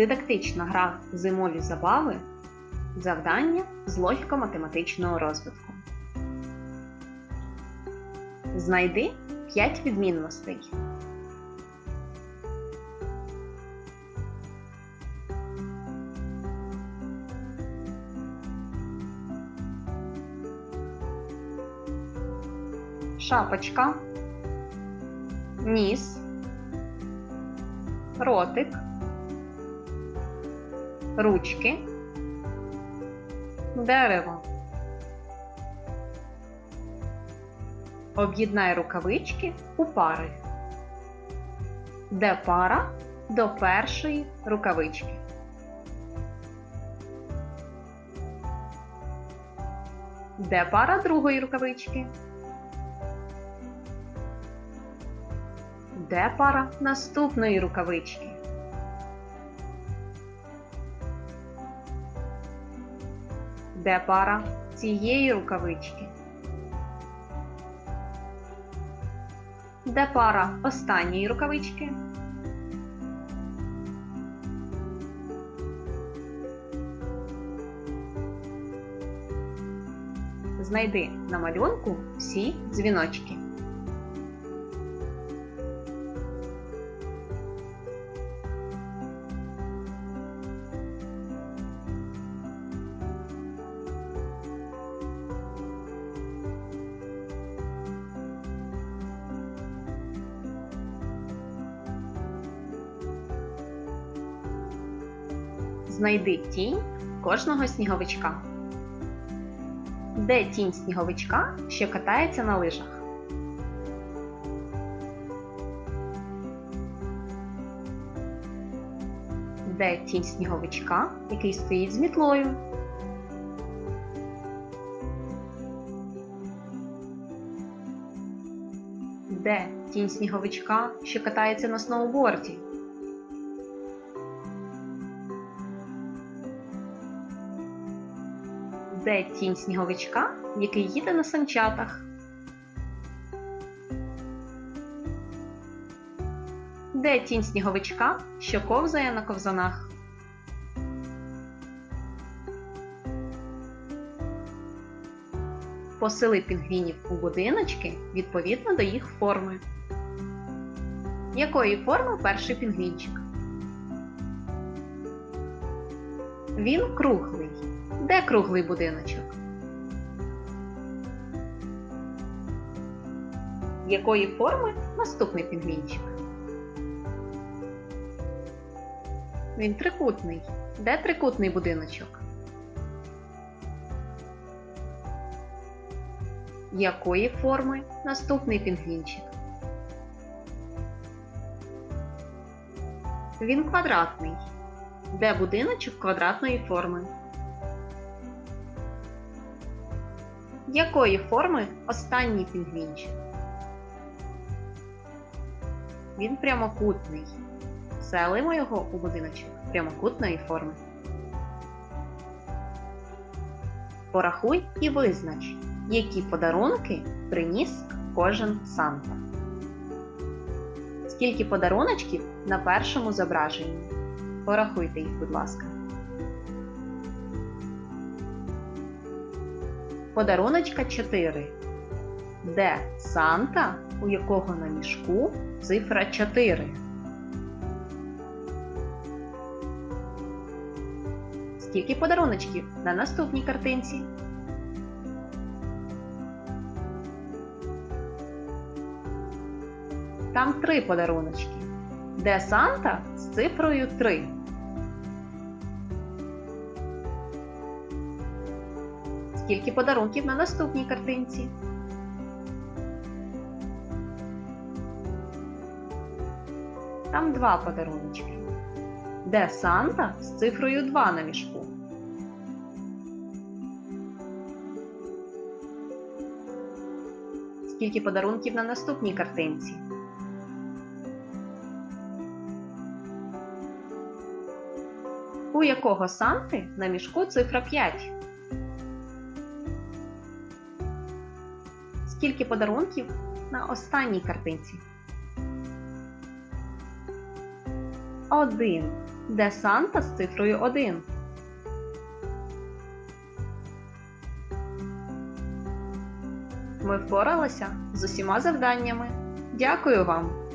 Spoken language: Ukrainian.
Дидактична гра Зимові забави. Завдання з логіко-математичного розвитку. Знайди 5 відмінностей. Шапочка, ніс, ротик, ручки, дерево. Об'єднай рукавички у пари. Де пара до першої рукавички. Де пара другої рукавички? Де пара наступної рукавички? Де пара цієї рукавички? Де пара останньої рукавички? Знайди на малюнку всі дзвіночки. Знайди тінь кожного сніговичка. Де тінь сніговичка, що катається на лижах? Де тінь сніговичка, який стоїть з мітлою? Де тінь сніговичка, що катається на сноуборді? Де тінь сніговичка, який їде на санчатах? Де тінь сніговичка, що ковзає на ковзанах? Посили пінгвінів у будиночки відповідно до їх форми. Якої форми перший пінгвінчик? Він круглий. Де круглий будиночок? Якої форми наступний пінгвінчик? Він трикутний. Де трикутний будиночок? Якої форми наступний пінгвінчик? Він квадратний. Де будиночок квадратної форми? Якої форми останній пінгвінчик? Він прямокутний. Селимо його у будиночок прямокутної форми. Порахуй і визнач, які подарунки приніс кожен Санта. Скільки подаруночків на першому зображенні? Порахуйте їх, будь ласка. Подаруночка 4. Де Санта, у якого на мішку цифра 4? Скільки подаруночків на наступній картинці? Там три подаруночки. Де Санта з цифрою 3? Скільки подарунків на наступній картинці? Там два подаруночки. Де Санта з цифрою 2 на мішку? Скільки подарунків на наступній картинці? У якого Санти на мішку цифра 5? Скільки подарунків на останній картинці? Один. Де Санта з цифрою 1? Ми впоралися з усіма завданнями. Дякую вам!